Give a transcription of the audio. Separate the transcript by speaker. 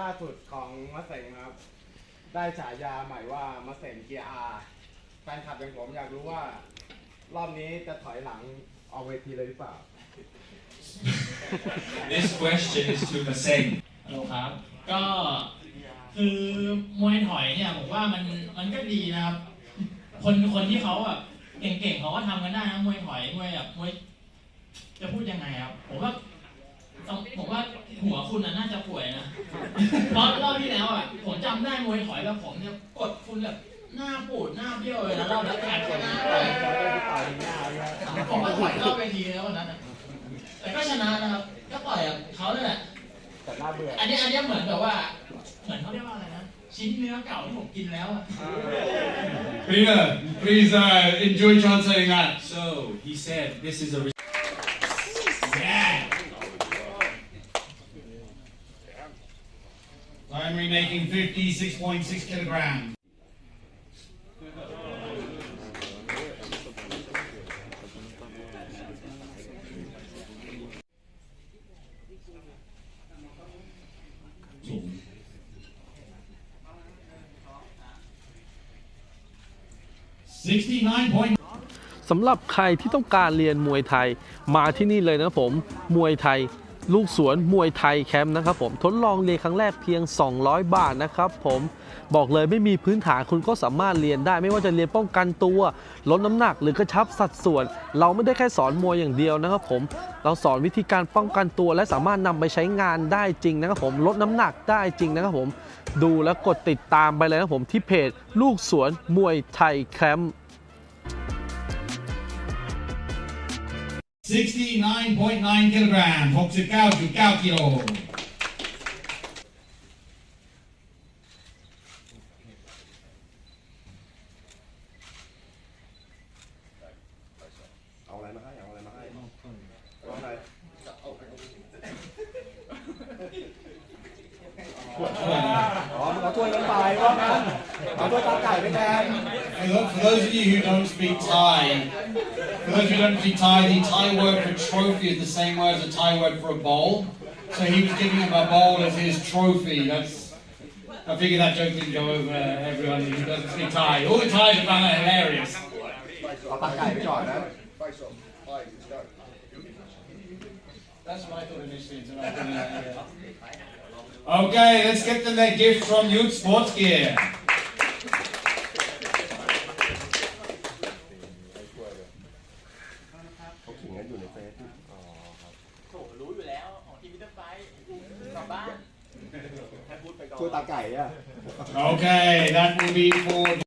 Speaker 1: ล่าสุดของมะเสงครับ ได้ฉายาใหม่ว่ามะเสงเกียร์อาแฟนคลับอย่างผมอยากรู้ว่า รอบนี้จะถอยหลังออกเวทีเลยหรือเปล่า
Speaker 2: This question is to the same.
Speaker 3: ฮัลโหลครับ ก็คือมวยถอยเนี่ยผมว่ามันมันก็ดีนะครับ คนคนที่เขาแบบเก่งๆเขาก็ทำกันได้นะมวยถอยมวยแบบมวย จะพูดยังไงครับ ผมว่า ต้องผมว่าหัวคุณน่ะน่าจะป่วยนะ เพราะรอบที่แล้วอะผมจำได้มวยถอยแบบผมเนี่ยกดคุณแบบหน้าปูดหน้าเบี้ยวเลยนะรอบแล้วแขนชนะเลยผมก็ถอยเข้าไปทีแล้ววันนั้นน่ะแต่ก็ชนะนะครับ ก็ต่อยกับเขาเนี่ยแหละ
Speaker 1: แต่น่าเบื่อ
Speaker 3: อันนี้อันนี้เหมือนแบบว่า เหมือนเขาเรียกว่าอะไรนะ ชิ้นเนื้อเก่าที่ผมกินแล้วอะ
Speaker 4: Peter, please uh, enjoy translating that.
Speaker 2: So he said this is a
Speaker 4: I'm remaking 56.6 kilograms. Sixty-nine point
Speaker 5: สำหรับใครที่ต้องการเรียนมวยไทยมาที่นี่เลยนะผม มวยไทย ลูกสวนมวยไทยแคมป์นะครับผมทดลองเรียนครั้งแรกเพียง 200 บาทนะครับผมบอกเลยไม่มีพื้นฐานคุณก็สามารถเรียนได้ ไม่ว่าจะเรียนป้องกันตัวลดน้ำหนักหรือกระชับสัดส่วน เราไม่ได้แค่สอนมวยอย่างเดียวนะครับผมเราสอนวิธีการป้องกันตัว และสามารถนำไปใช้งานได้จริงนะครับผมลดน้ำหนักได้จริงนะครับผมดูแล้วกดติดตามไปเลยนะครับผมที่เพจ ลูกสวนมวยไทยแคมป์
Speaker 4: 69.9 kilograms, 69.9
Speaker 1: kilo.
Speaker 4: For those of you who don't speak Thai, for those who don't actually Thai, the Thai word for trophy is the same word as the Thai word for a bowl. So he was giving him a bowl as his trophy. That's I figure that joke didn't go over everyone who doesn't speak Thai. All the Thais have found that hilarious. That's what I thought initially Okay, let's get them their gift from Youth Sports Gear.
Speaker 1: เขาขิงกันอยู่ในเฟซอ๋อครับ
Speaker 3: โถรู้อยู่แล้วของทีมพิเตอร์ไฟกลับบ้าน
Speaker 1: ถ้วยตาไก่อะ
Speaker 4: Okay, that will be for